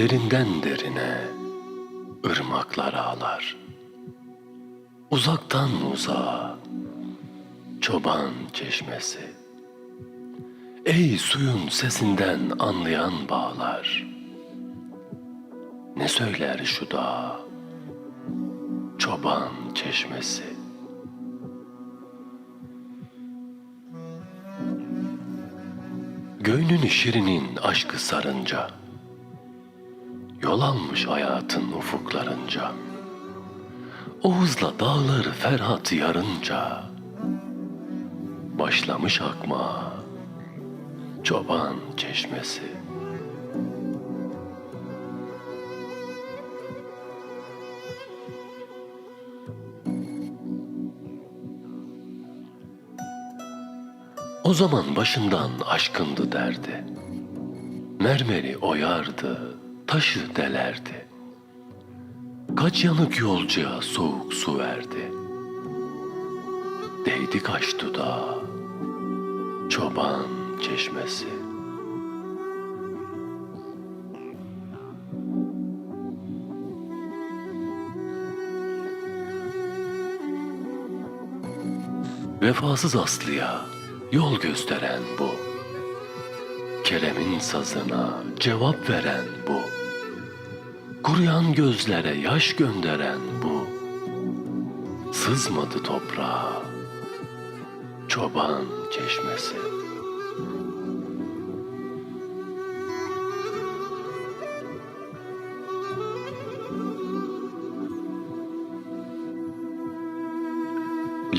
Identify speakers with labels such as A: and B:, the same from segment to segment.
A: Derinden derine ırmaklar ağlar. Uzaktan uzağa çoban çeşmesi. Ey suyun sesinden anlayan bağlar. Ne söyler şu dağ? Çoban çeşmesi. Göynün şirinin aşkı sarınca Yol hayatın ufuklarınca. O hızla dağları Ferhat yarınca. Başlamış akma Çoban çeşmesi. O zaman başından aşkındı derdi. Mermeri oyardı, taşı delerdi. Kaç yanık yolcuya soğuk su verdi. Değdi kaç dudağa, çoban çeşmesi. Vefasız Aslı'ya yol gösteren bu. Kerem'in sazına cevap veren bu. Kuruyan gözlere yaş gönderen bu. Sızmadı toprağa. Çoban çeşmesi.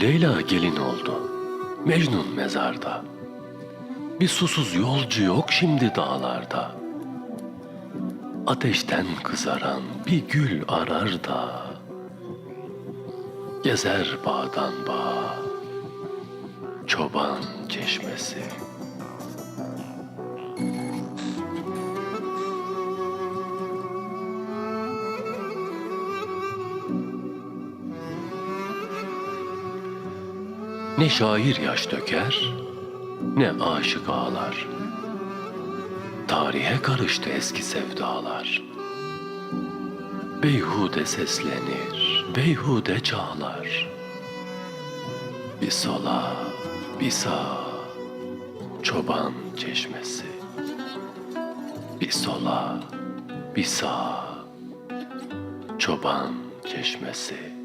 A: Leyla gelin oldu. Mecnun mezarda. Bir susuz yolcu yok şimdi dağlarda. Ateşten kızaran bir gül arar da. Gezer bağdan bağa. Çoban çeşmesi. Ne şair yaş döker, ne aşık ağlar. Tarihe karıştı eski sevdalar. Beyhude seslenir, beyhude çağlar. Bir sola, bir sağa, çoban çeşmesi. Bir sola, bir sağa, çoban çeşmesi.